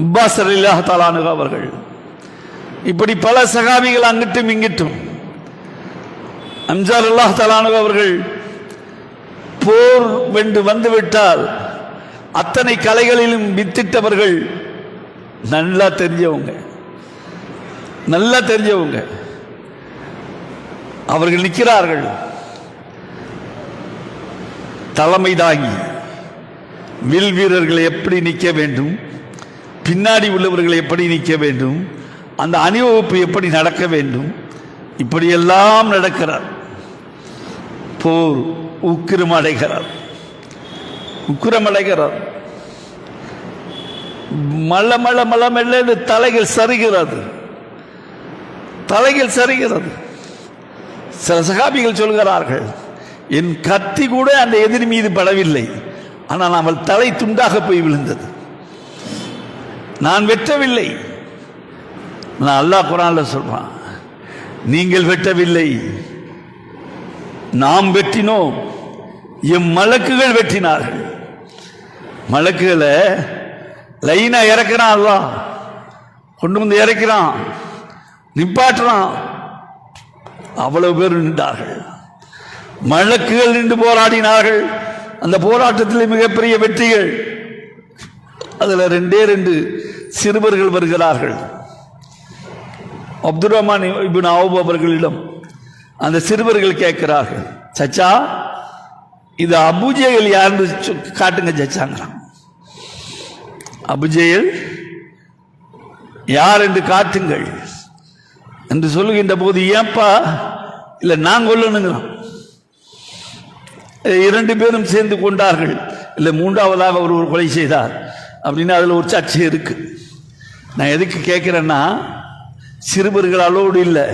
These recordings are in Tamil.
அப்பாஸ் அலில்லாஹ் தாலானு அவர்கள். இப்படி பல சகாபிகள் அங்கிட்டும் இங்கிட்டும். அம்ஜார் அல்லாஹ் தாலானு அவர்கள் போர் வென்று வந்துவிட்டால் அத்தனை கலைகளிலும் வித்திட்டவர்கள் நல்லா தெரிஞ்சவங்க. நல்லா தெரிஞ்சவங்க. அவர்கள் நிற்கிறார்கள். தலைமை தாங்கி. வில் வீரர்களை எப்படி நிற்க வேண்டும்? பின்னாடி உள்ளவர்களை எப்படி நிற்க வேண்டும்? அந்த அணிவகுப்பு எப்படி நடக்க வேண்டும்? இப்படியெல்லாம் நடக்கிறார். போர் உக்கிரம் அடைகிறார். உக்கிரம் அடைகிறார். மல்ல மல்ல மல்ல மெல்ல தலைகள் சரிகிறது. தலைகள் சரிகிறது. சில சகாபிகள் சொல்கிறார்கள் என் கத்தி கூட அந்த எதிரி மீது படவில்லை. ஆனால் அவள் தலை துண்டாக போய் விழுந்தது. நான் வெட்டவில்லை. நான் அல்லாஹ் குரான்ல சொல்றான். நீங்கள் வெட்டவில்லை. நாம் வெட்டினோம். எம் மலக்குகள் வெட்டினார்கள். மலக்குகளை லைனா இறக்குறான் அல்லாஹ். கொண்டு வந்து இறக்கிறான். நிப்பாட்டுறான். அவ்வளவு பேர் நின்றார்கள். மலக்குகள் நின்று போராடினார்கள். அந்த போராட்டத்தில் மிகப்பெரிய வெற்றிகள். அதில் ரெண்டே ரெண்டு சிறுவர்கள் வருகிறார்கள். அப்துல் ரஹ்மான் இபின் அவர்களிடம் அந்த சிறுவர்கள் கேட்கிறார்கள் சச்சா இது அபுஜெயல் யாருன்னு சொ- காட்டுங்க சச்சாங்கிறான். அபுஜெயல் யார் என்று காட்டுங்கள் என்று சொல்லுகின்ற போது ஏன்பா இல்லை நான் கொல்லணுங்கிறோம் இரண்டு பேரும் சேர்ந்து கொண்டார்கள். இல்லை மூன்றாவதாக ஒருவர் ஒரு கொலை செய்தார். அப்படின்னு அதில் ஒரு சர்ச்சை இருக்கு. நான் எதுக்கு கேட்குறேன்னா சிறுவர்கள் அளவோடு இல்லை.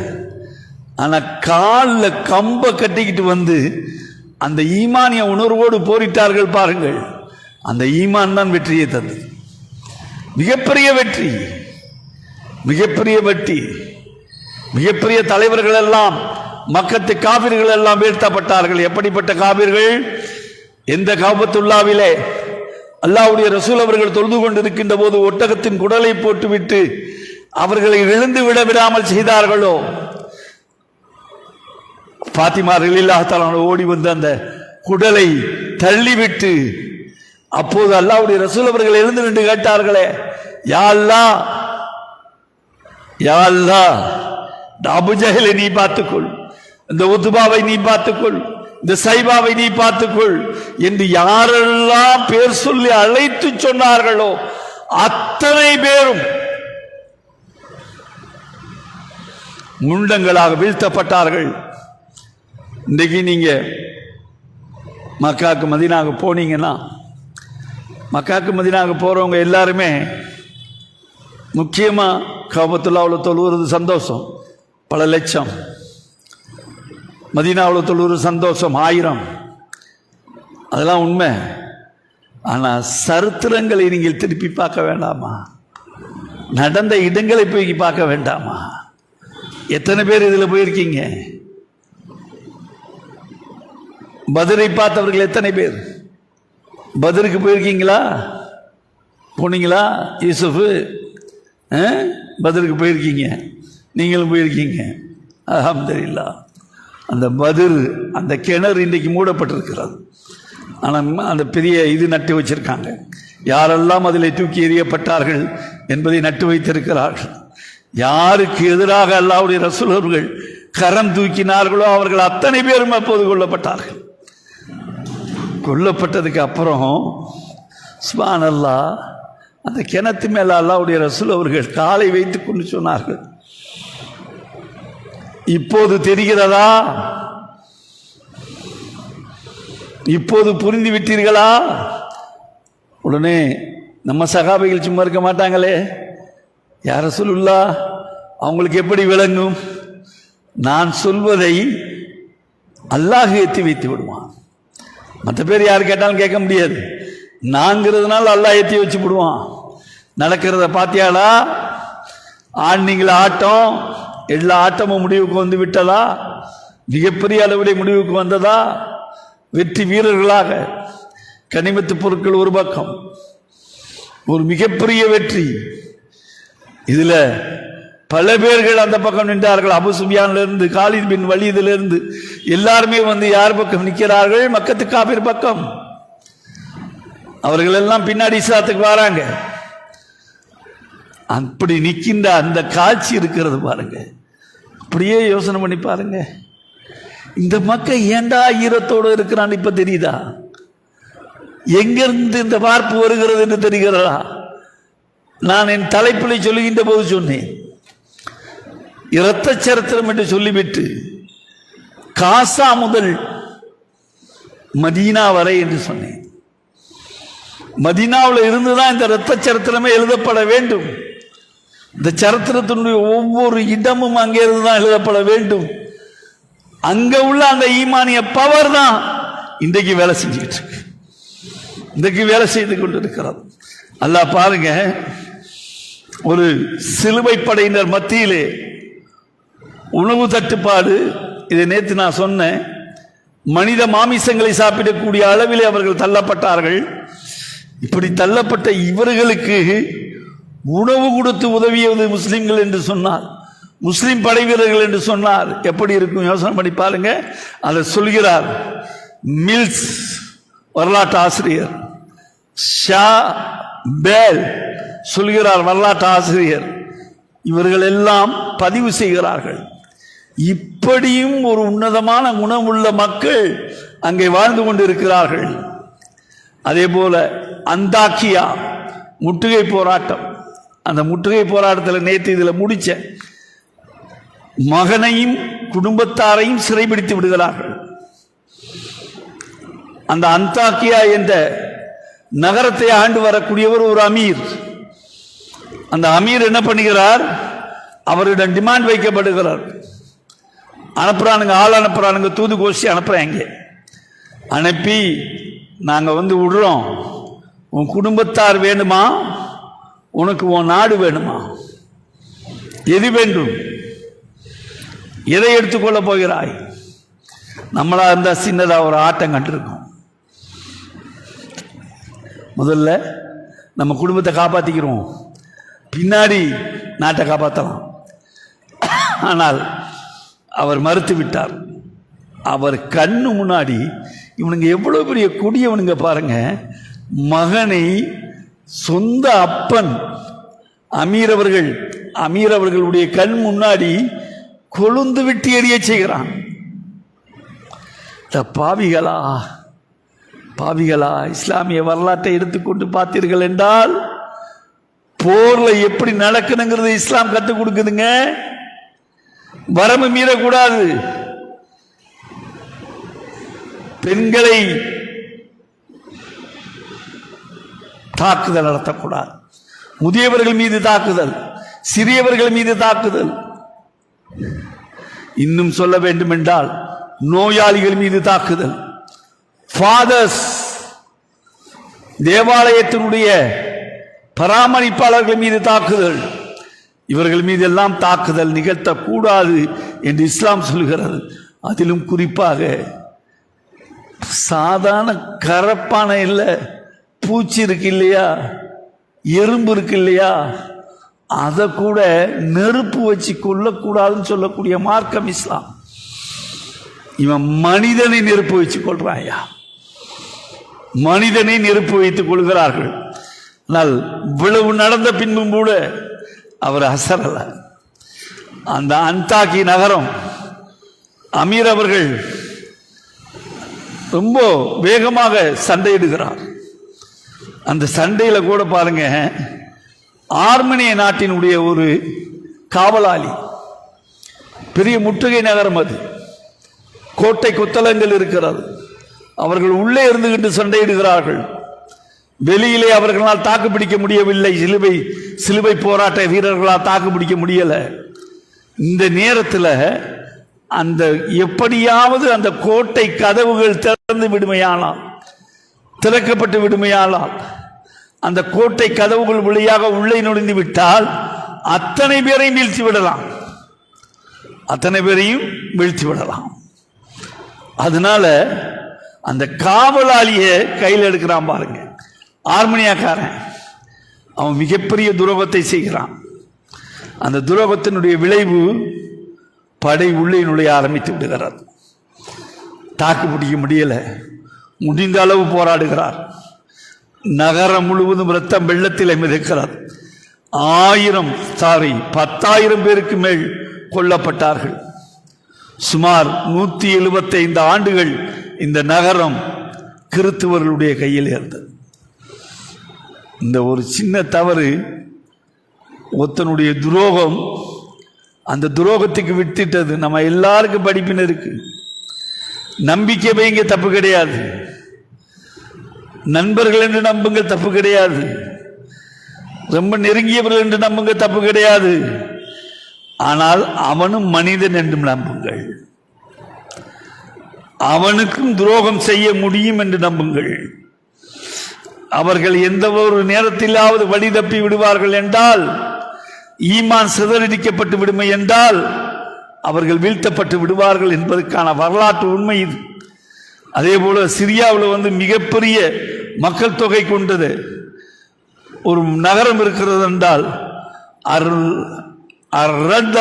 ஆனால் காலில் கம்பை கட்டிக்கிட்டு வந்து அந்த ஈமானிய உணர்வோடு போரிட்டார்கள் பாருங்கள். அந்த ஈமான் தான் வெற்றியை தந்தது. மிகப்பெரிய வெற்றி. மிகப்பெரிய வெற்றி. மிகப்பெரிய தலைவர்கள் எல்லாம் மக்கத்து காவிர்கள் எல்லாம் வீழ்த்தப்பட்டார்கள். எப்படிப்பட்ட காவிர்கள்? எந்த காபத்துள்ளாவிலே அல்லாவுடைய ரசூல் அவர்கள் தொழுது கொண்டிருக்கின்ற போது ஒட்டகத்தின் குடலை போட்டுவிட்டு அவர்களை விழுந்து விட விடாமல் செய்தார்களோ? பாத்திமா ரலில்லாஹால ஓடி வந்து அந்த குடலை தள்ளிவிட்டு அப்போது அல்லாவுடைய ரசூல் அவர்கள் எழுந்து நின்று கேட்டார்களே யாழ்லா யாழ்லா அபுஜகலை நீ பார்த்துக்கொள் இந்த உத்துபாவை நீ பார்த்துக்கொள் இந்த சைபாவை நீ பார்த்துக்கொள் என்று யாரெல்லாம் பேர் சொல்லி அழைத்து சொன்னார்களோ அத்தனை பேரும் முண்டங்களாக வீழ்த்தப்பட்டார்கள். இன்றைக்கு நீங்க மக்காக்கு மதினாக போனீங்கன்னா மக்காக்கு மதினாக போறவங்க எல்லாருமே முக்கியமாக காபத்துல்லாவில் தொழுவுறது சந்தோஷம் பல லட்சம். மதீனாவில் ஒரு சந்தோஷம் ஆயிரம். அதெல்லாம் உண்மை. ஆனால் சரித்திரங்களை நீங்கள் திருப்பி பார்க்க வேண்டாமா? நடந்த இடங்களை போய் பார்க்க வேண்டாமா? எத்தனை பேர் இதில் போயிருக்கீங்க? பதிரை பார்த்தவர்கள் எத்தனை பேர்? பதிருக்கு போயிருக்கீங்களா? போனீங்களா? யூசுஃபு ஆ? போயிருக்கீங்க. நீங்களும் போயிருக்கீங்க. அல்ஹம்துலில்லாஹ். அந்த மதுர் அந்த கிணறு இன்றைக்கு மூடப்பட்டிருக்கிறது. ஆனால் அந்த பெரிய இது நட்டு வச்சிருக்காங்க. யாரெல்லாம் அதில் தூக்கி எறியப்பட்டார்கள் என்பதை நட்டு வைத்திருக்கிறார்கள். யாருக்கு எதிராக அல்லாவுடைய ரசூலர்கள் கரம் தூக்கினார்களோ அவர்கள் அத்தனை பேரும் அப்போது கொல்லப்பட்டார்கள். கொல்லப்பட்டதுக்கு அப்புறம் சுபான் அல்லாஹ் அந்த கிணத்து மேலே அல்லாவுடைய ரசூல் அவர்கள் காலை வைத்துக் கொண்டு சொன்னார்கள். இப்போது தெரிகிறதா? இப்போது புரிந்து விட்டீர்களா? உடனே நம்ம சகாபிகள் சும்மா இருக்க மாட்டாங்களே. யார சொல்லுல்லா அவங்களுக்கு எப்படி விளங்கும்? நான் சொல்வதை அல்லாஹ் ஏற்றி வைத்து விடுவான். மற்ற பேர் யார் கேட்டாலும் கேட்க முடியாது. நாங்கிறதுனால அல்லாஹ் ஏற்றி வச்சு விடுவான். நடக்கிறத பாத்தியாளா ஆடினீங்களா ஆட்டம் எல்லா ஆட்டமும் முடிவுக்கு வந்து விட்டதா? மிகப்பெரிய அளவிலே முடிவுக்கு வந்ததா? வெற்றி வீரர்களாக. கனிமத்து பொருட்கள் ஒரு பக்கம். ஒரு மிகப்பெரிய வெற்றி. இதில் பல பேர்கள் அந்த பக்கம் நின்றார்கள். அபு சுபியான்ல காலித் பின் வலிதுல இருந்து எல்லாருமே வந்து யார் பக்கம் நிற்கிறார்கள்? மக்கத்து காபிர் பக்கம். அவர்கள் எல்லாம் பின்னாடி இஸ்லாத்துக்கு வராங்க. அப்படி நிற்கின்ற அந்த காட்சி இருக்கிறது பாருங்க. அப்படியே யோசனை பண்ணி பாருங்க. இந்த மக்கள் ஏண்டா ஈரத்தோடு இருக்கிறான்னு இப்போ தெரியுதா? எங்கிருந்து இந்த பார்ப்பு வருகிறது என்று தெரிகிறதா? நான் என் தலைப்பிலை சொல்லுகின்ற போது சொன்னேன். இரத்த சரித்திரம் என்று சொல்லிவிட்டு காசா முதல் மதீனா வரை என்று சொன்னேன். மதீனாவில் இருந்துதான் இந்த இரத்த சரித்திரமே எழுதப்பட வேண்டும். இந்த சரித்திரத்தினுடைய ஒவ்வொரு இடமும் அங்கே இருந்து தான் எழுதப்பட வேண்டும். அங்க உள்ள அந்த ஈமானிய பவர் தான் இன்றைக்கு வேலை செஞ்சுக்கிட்டு இருக்கு. இன்றைக்கு வேலை செய்து கொண்டு இருக்கிறது அல்லா பாருங்க ஒரு சிலுவை படையினர் மத்தியிலே உணவு தட்டுப்பாடு இதை நேற்று நான் சொன்னேன். மனித மாமிசங்களை சாப்பிடக்கூடிய அளவிலே அவர்கள் தள்ளப்பட்டார்கள். இப்படி தள்ளப்பட்ட இவர்களுக்கு உணவு கொடுத்து உதவியது முஸ்லிம்கள் என்று சொன்னார். முஸ்லிம் படை வீரர்கள் என்று சொன்னார். எப்படி இருக்கும் யோசனை பண்ணி பாருங்க. அதை சொல்கிறார். மில்ஸ் வரலாற்று ஆசிரியர். ஷா பேல் சொல்கிறார் வரலாற்று ஆசிரியர். இவர்கள் எல்லாம் பதிவு செய்கிறார்கள். இப்படியும் ஒரு உன்னதமான குணமுள்ள மக்கள் அங்கே வாழ்ந்து கொண்டிருக்கிறார்கள். அதே போல அந்தாக்கியா முட்டுகை போராட்டம். அந்த முற்றுகை போராட்டத்தில் நேற்று இதில் முடிச்சேன் மகனையும் குடும்பத்தாரையும் சிறைபிடித்து விடுகிறார்கள். அந்த அந்தாக்கியா என்ற நகரத்தை ஆண்டு வரக்கூடியவர் ஒரு அமீர். அந்த அமீர் என்ன பண்ணுகிறார்? அவரிடம் டிமாண்ட் வைக்கப்படுகிறார். அனுப்புறானுங்க ஆள் அனுப்புறானுங்க தூது கோஷி இங்கே. அனுப்பி நாங்கள் வந்து விடுறோம். உன் குடும்பத்தார் வேணுமா? உனக்கு உன் நாடு வேணுமா? எது வேண்டும்? எதை எடுத்துக்கொள்ள போகிறாய்? நம்மளா இருந்தா சின்னதா ஒரு ஆட்டம் கண்டிருக்கோம். முதல்ல நம்ம குடும்பத்தை காப்பாத்திக்கிறோம். பின்னாடி நாட்டை காப்பாற்றலாம் ஆனால் அவர் மறுத்து விட்டார். அவர் கண்ணு முன்னாடி இவனுங்க எவ்வளோ பெரிய கொடியவனுங்க பாருங்க. மகனை சொந்த அப்பன் அமீர் அவர்கள் அமீர் அவர்களுடைய கண் முன்னாடி கொழுந்து விட்டு எரிய செய்கிறான். இந்த பாவிகளா பாவிகளா இஸ்லாமிய வரலாற்றை எடுத்துக்கொண்டு பார்த்தீர்கள் என்றால் போர்ல எப்படி நடக்கணுங்கிறது இஸ்லாம் கற்றுக் கொடுக்குதுங்க? வரம்பு மீறக்கூடாது. பெண்களை தாக்குதல் நடத்தக்கூடாது. முதியவர்கள் மீது தாக்குதல் சிறியவர்கள் மீது தாக்குதல். இன்னும் சொல்ல வேண்டும் என்றால் நோயாளிகள் மீது தாக்குதல். ஃபாதர்ஸ் தேவாலயத்தினுடைய பராமரிப்பாளர்கள் மீது தாக்குதல். இவர்கள் மீது எல்லாம் தாக்குதல் நிகழ்த்தக்கூடாது என்று இஸ்லாம் சொல்கிறது அதிலும் குறிப்பாக சாதாரண கரப்பான இல்லை. பூச்சி இருக்கு இல்லையா? எறும்பு இருக்கு இல்லையா? அதை கூட நெருப்பு வச்சு கொள்ளக்கூடாதுன்னு சொல்லக்கூடிய மார்க்கம் இஸ்லாம். இவன் மனிதனை நெருப்பு வச்சு கொள்றான் ஐயா மனிதனை நெருப்பு வைத்துக் கொள்கிறார்கள். ஆனால் இவ்வளவு நடந்த பின்பும் கூட அவர் அசரல. அந்த அந்தாக்கி நகரம் அமீர் அவர்கள் ரொம்ப வேகமாக சண்டையிடுகிறார். அந்த சண்டையில் கூட பாருங்க ஆர்மனிய நாட்டினுடைய ஒரு காவலாளி. பெரிய முற்றுகை நகரம் அது. கோட்டை குத்தலங்கள் இருக்கிறது. அவர்கள் உள்ளே இருந்துகிட்டு சண்டையிடுகிறார்கள். வெளியிலே அவர்களால் தாக்கு பிடிக்க முடியவில்லை. சிலுவை சிலுவை போராட்ட வீரர்களால் தாக்கு பிடிக்க முடியலை. இந்த நேரத்தில் அந்த எப்படியாவது அந்த கோட்டை கதவுகள் திறந்து விடுமையானால் திறக்கப்பட்டு விடுமையானால் அந்த கோட்டை கதவுகள் வழியாக உள்ளே நுழைந்து விட்டால் அத்தனை பேரையும் வீழ்த்தி விடலாம். அத்தனை பேரையும் வீழ்த்தி விடலாம். அதனால அந்த காவலாளிய கையில் எடுக்கிறான் பாருங்க. ஆர்மனியாக்காரன். அவன் மிகப்பெரிய துரோகத்தை செய்கிறான். அந்த துரோகத்தினுடைய விளைவு படை உள்ளே நுழைய ஆரம்பித்து விடுகிறது. தாக்கு பிடிக்க முடியலை. முடிந்த அளவு போராடுகிறார். நகரம் முழுவதும் ரத்தம் வெள்ளத்தில் மிதக்கிறது. ஆயிரம் சாரி பத்தாயிரம் பேருக்கு மேல் கொல்லப்பட்டார்கள். சுமார் நூற்றி எழுபத்தைந்து ஆண்டுகள் இந்த நகரம் கிறித்துவர்களுடைய கையில் இருந்தது. இந்த ஒரு சின்ன தவறு ஒருத்தனுடைய துரோகம் அந்த துரோகத்துக்கு விட்டுட்டது. நம்ம எல்லாருக்கும் படிப்பின இருக்குது நம்பிக்கை வைங்க தப்பு கிடையாது. நண்பர்கள் என்று நம்புங்க தப்பு கிடையாது. ரொம்ப நெருங்கியவர்கள் என்று நம்புங்க தப்பு கிடையாது. ஆனால் அவனும் மனிதன் என்றும் நம்புங்கள். அவனுக்கும் துரோகம் செய்ய முடியும் என்று நம்புங்கள். அவர்கள் எந்த ஒரு நேரத்திலாவது வழி தப்பி விடுவார்கள் என்றால் ஈமான் சிதறடிக்கப்பட்டு விடுமை என்றால் அவர்கள் வீழ்த்தப்பட்டு விடுவார்கள் என்பதற்கான வரலாற்று உண்மை இது. அதே போல சிரியாவில் வந்து மிகப்பெரிய மக்கள் தொகை கொண்டது ஒரு நகரம் இருக்கிறது என்றால் அர்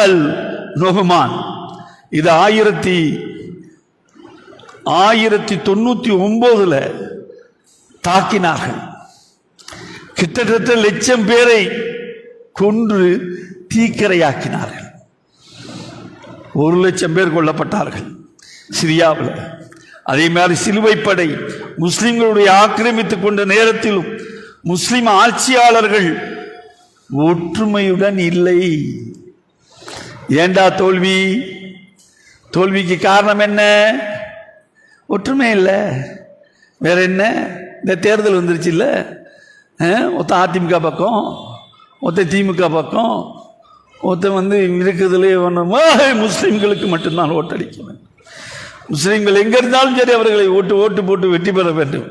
அல் நொகுமான் இது ஆயிரத்தி ஆயிரத்தி தொண்ணூத்தி ஒன்பதுல தாக்கினார்கள். கிட்டத்தட்ட லட்சம் பேரை கொன்று தீக்கரையாக்கினார்கள். ஒரு லட்சம் பேர் கொல்லப்பட்டார்கள் சிரியாவில். அதே மாதிரி சிலுவைப்படை முஸ்லிம்களுடைய ஆக்கிரமித்துக் கொண்ட நேரத்திலும் முஸ்லிம் ஆட்சியாளர்கள் ஒற்றுமையுடன் இல்லை. ஏண்டா தோல்வி? தோல்விக்கு காரணம் என்ன? ஒற்றுமை இல்லை. வேற என்ன? இந்த தேர்தல் வந்துருச்சு இல்லை? ஒருத்தன் அதிமுக பக்கம் ஒருத்தன் திமுக பக்கம் ஒருத்தன் வந்து இருக்கிறதுலே ஒன்று முஸ்லீம்களுக்கு மட்டும்தான் ஓட்டடிக்கணும் முஸ்லீம்கள் எங்கே இருந்தாலும் சரி அவர்களை ஓட்டு ஓட்டு போட்டு வெற்றி பெற வேண்டும்.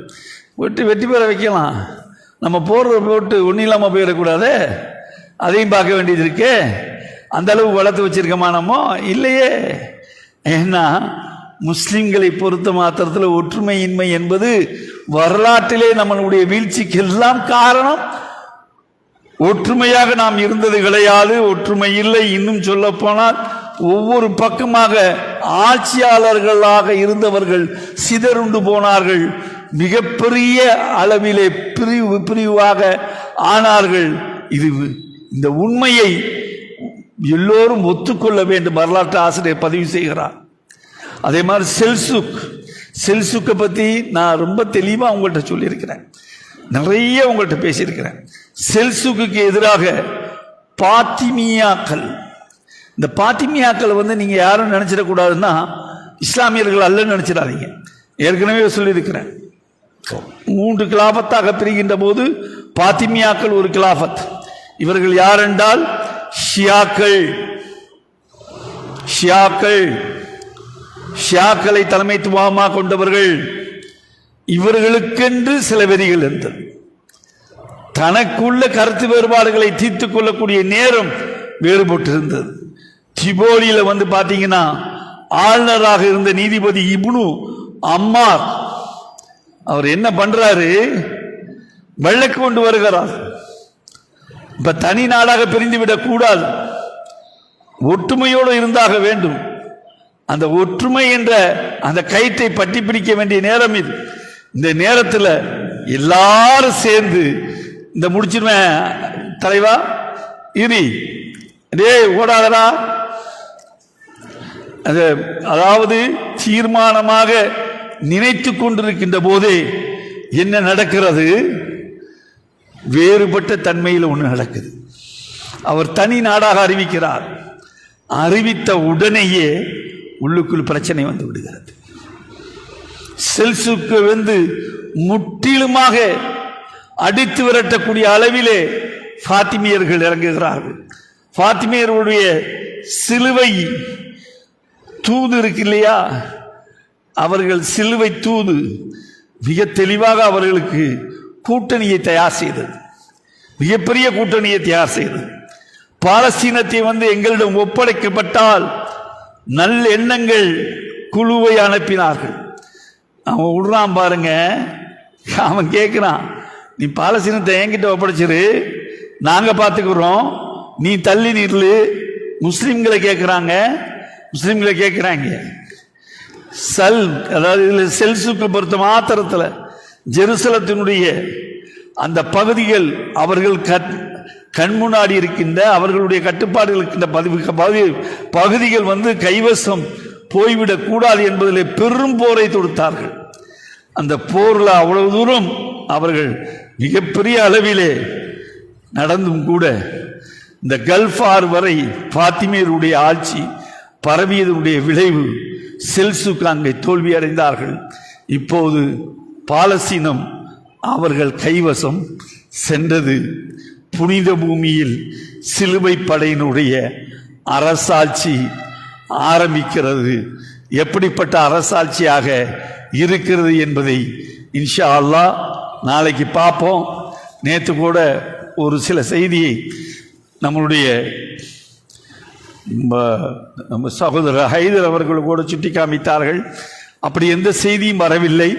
ஓட்டு வெற்றி பெற வைக்கலாம். நம்ம போடுற போட்டு ஒன்றும் இல்லாமல் போயிடக்கூடாது. அதையும் பார்க்க வேண்டியது இருக்கே. அந்த அளவு வளர்த்து வச்சுருக்கமானமோ நம்ம இல்லையே. ஏன்னா முஸ்லீம்களை பொறுத்த மாத்திரத்தில் ஒற்றுமையின்மை என்பது வரலாற்றிலே நம்மளுடைய வீழ்ச்சிக்கு எல்லாம் காரணம். ஒற்றுமையாக நாம் இருந்தது கிடையாது ஒற்றுமை இல்லை. இன்னும் சொல்ல போனால் ஒவ்வொரு பக்கமாக ஆட்சியாளர்களாக இருந்தவர்கள் சிதறுண்டு போனார்கள். மிகப்பெரிய அளவிலே பிரிவு பிரிவாக ஆனார்கள். இது இந்த உண்மையை எல்லோரும் ஒத்துக்கொள்ள வேண்டும். வரலாற்று ஆசிரியர் பதிவு செய்கிறார். அதே மாதிரி செல்சுக். செல்சுக்கை பற்றி நான் ரொம்ப தெளிவாக உங்கள்கிட்ட சொல்லியிருக்கிறேன். நிறைய உங்கள்கிட்ட பேசியிருக்கிறேன். செல்சுக்கு எதிராக பாத்திமியாக்கள். இந்த பாத்திமியாக்கள் வந்து நீங்கள் யாரும் நினச்சிடக்கூடாதுன்னா இஸ்லாமியர்கள் அல்லன்னு நினச்சிடாதீங்க. ஏற்கனவே சொல்லியிருக்கிறேன். மூன்று கிலாபத்தாக பிரிகின்ற போது பாத்திமியாக்கள் ஒரு கிலாபத். இவர்கள் யார் என்றால் ஷியாக்கள். ஷியாக்கள். ஷியாக்களை தலைமைத்துவமாக கொண்டவர்கள். இவர்களுக்கென்று சில வெறிகள் இருந்தது. தனக்குள்ள கருத்து வேறுபாடுகளை தீர்த்து கொள்ளக்கூடிய நேரம் வேறுபட்டு இருந்தது திபோலியில வந்து பாத்தீங்கன்னா ஆளுநராக இருந்த நீதிபதி இப்னு அம்மார் அவர் என்ன பண்றாரு? வெள்ளக்கு கொண்டு வருகிறார். இப்ப தனி நாடாக பிரிந்து விடக் கூடாது. ஒற்றுமையோடு இருந்தாக வேண்டும். அந்த ஒற்றுமை என்ற அந்த கயிற்றை பட்டி பிடிக்க வேண்டிய நேரம் இது. இந்த நேரத்தில் எல்லாரும் சேர்ந்து இந்த முடிச்சிருவேன் தலைவா? இனி டேய் ஓடாதடா. அது அதாவது தீர்மானமாக நினைத்து கொண்டிருக்கின்ற போதே என்ன நடக்கிறது? வேறுபட்ட தன்மையில் ஒன்று நடக்குது. அவர் தனி நாடாக அறிவிக்கிறார். அறிவித்த உடனேயே உள்ளுக்குள் பிரச்சனை வந்து விடுகிறது. செல்சுக்கு வந்து முற்றிலுமாக அடித்து விரட்டக்கூடிய அளவிலே ஃபாத்திமியர்கள் இறங்குகிறார்கள். ஃபாத்திமியர்களுடைய சிலுவை தூது இருக்கு இல்லையா? அவர்கள் சிலுவை தூது மிக தெளிவாக அவர்களுக்கு கூட்டணியை தயார் செய்தது. மிகப்பெரிய கூட்டணியை தயார் செய்தது. பாலஸ்தீனத்தை வந்து எங்களிடம் ஒப்படைக்கப்பட்டால் நல்ல எண்ணங்கள் குழுவை அனுப்பினார்கள். அவன் விடுறான் பாருங்க. அவன் கேட்குறான் நீ பாலஸ்தீனத்தை என்கிட்ட ஒப்படைச்சிரு. நாங்கள் பார்த்துக்கிறோம் நீ தள்ளி நில்லு. முஸ்லீம்களை கேட்குறாங்க முஸ்லீம்களை கேட்குறாங்க சல் அதாவது இதில் செல்சுக்கு பொறுத்த மாத்திரத்தில் ஜெருசலத்தினுடைய அந்த பகுதிகள் அவர்கள் கண் கண் முன்னாடி இருக்கின்ற அவர்களுடைய கட்டுப்பாடுகள் இருக்கின்ற பகுதி பகுதி பகுதிகள் வந்து கைவசம் போய்விடக் கூடாது என்பதில் பெரும் போரை தொடுத்தார்கள். அந்த போரில் அவ்வளவு தூரம் அவர்கள் மிகப்பெரிய அளவிலே நடந்தும் கூட இந்த கல்ஃபார் வரை பாத்திமேருடைய ஆட்சி பரவியதனுடைய விளைவு செல்சுக்கு அங்கே தோல்வி அடைந்தார்கள் இப்போது பாலஸ்தீனம் அவர்கள் கைவசம் சென்றது. புனித பூமியில் சிலுவை படையினுடைய அரசாட்சி ஆரம்பிக்கிறது. எப்படிப்பட்ட அரசாட்சியாக இருக்கிறது என்பதை இன்ஷா அல்லாஹ் நாளைக்கு பார்ப்போம். நேற்று கூட ஒரு சில செய்தியை நம்மளுடைய நம்ம சகோதரர் ஹைதர் அவர்கள் கூட சுட்டி காமித்தார்கள். அப்படி எந்த செய்தியும் வரவில்லை.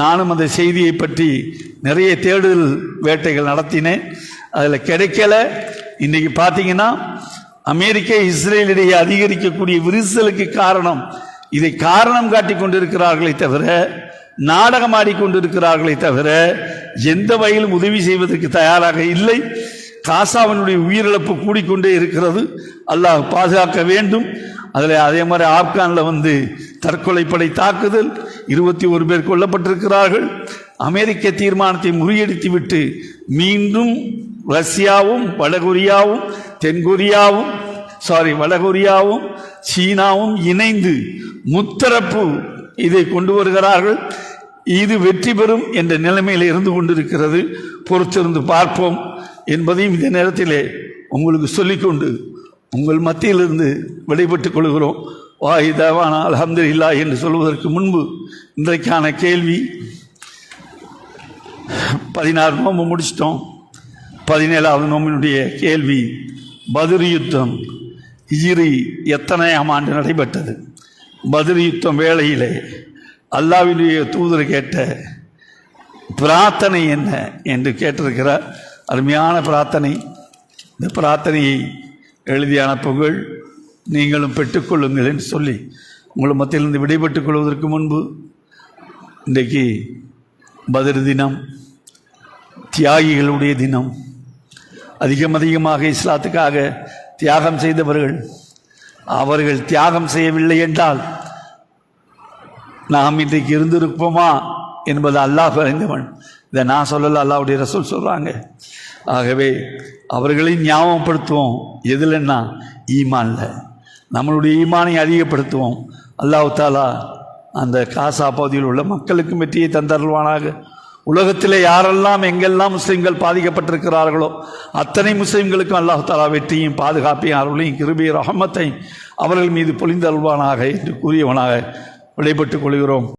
நானும் அந்த செய்தியை பற்றி நிறைய தேடுதல் வேட்டைகள் நடத்தினேன். அதில் கிடைக்கல. இன்னைக்கு பார்த்தீங்கன்னா அமெரிக்க இஸ்ரேலிடையே அதிகரிக்கக்கூடிய விரிசலுக்கு காரணம் இதை காரணம் காட்டி கொண்டிருக்கிறார்களே தவிர நாடகம் ஆடிக்கொண்டிருக்கிறார்களே தவிர எந்த வகையிலும் உதவி செய்வதற்கு தயாராக இல்லை. காசாவினுடைய உயிரிழப்பு கூடிக்கொண்டே இருக்கிறது. அல்லாஹ் பாதுகாக்க வேண்டும். அதில் அதே மாதிரி ஆப்கானில் வந்து தற்கொலைப்படை தாக்குதல் இருபத்தி ஒரு பேர் கொல்லப்பட்டிருக்கிறார்கள். அமெரிக்க தீர்மானத்தை முறியடித்து விட்டு மீண்டும் ரஷ்யாவும் வடகொரியாவும் தென்கொரியாவும் சாரி வடகொரியாவும் சீனாவும் இணைந்து முத்தரப்பு இதை கொண்டு வருகிறார்கள். இது வெற்றி பெறும் என்ற நிலைமையில் இருந்து கொண்டிருக்கிறது. பொறுத்திருந்து பார்ப்போம் என்பதையும் இந்த நேரத்திலே உங்களுக்கு சொல்லிக்கொண்டு உங்கள் மத்தியிலிருந்து விடைபெற்றுக் கொள்கிறோம். வாய் தேவானா இல்லா என்று சொல்வதற்கு முன்பு இன்றைக்கான கேள்வி. பதினாறு நோம்பு முடிச்சிட்டோம். பதினேழாவது நோம்பினுடைய கேள்வி பதுர் யுத்தம் இரு எத்தனையாம் ஆண்டு நடைபெற்றது? பதில் யுத்தம் வேளையிலே அல்லாவினுடைய தூதர் கேட்ட பிரார்த்தனை என்ன என்று கேட்டிருக்கிறார். அருமையான பிரார்த்தனை. இந்த பிரார்த்தனையை எழுதி அனுப்புங்கள். நீங்களும் பெற்றுக்கொள்ளுங்கள் என்று சொல்லி உங்கள் மத்தியிலிருந்து விடைபெற்றுக் கொள்வதற்கு முன்பு இன்றைக்கு பதர் தினம் தியாகிகளுடைய தினம். அதிகம் அதிகமாக இஸ்லாத்துக்காக தியாகம் செய்தவர்கள் அவர்கள் தியாகம் செய்யவில்லை என்றால் நாம் இன்றைக்கு இருந்திருப்போமா என்பது அல்லாஹ் அறிந்தவன். இதை நான் சொல்லல அல்லாஹ்வுடைய ரசூல் சொல்கிறாங்க ஆகவே அவர்களை ஞாபகப்படுத்துவோம். எதுலன்னா ஈமான்ல. நம்மளுடைய ஈமானை அதிகப்படுத்துவோம். அல்லாஹ் தாலா அந்த காசா பகுதியில் உள்ள மக்களுக்கும் வெற்றியை தந்தருள்வானாக. உலகத்திலே யாரெல்லாம் எங்கெல்லாம் முஸ்லீம்கள் பாதிக்கப்பட்டிருக்கிறார்களோ அத்தனை முஸ்லீம்களுக்கும் அல்லாஹ் தாலா வெற்றியும் பாதுகாப்பையும் அருளையும் கிருபையும் ரஹமத்தையும் அவர்கள் மீது பொழிந்தருள்வானாக என்று கூறியவனாக விடைபெற்றுக் கொள்கிறோம்.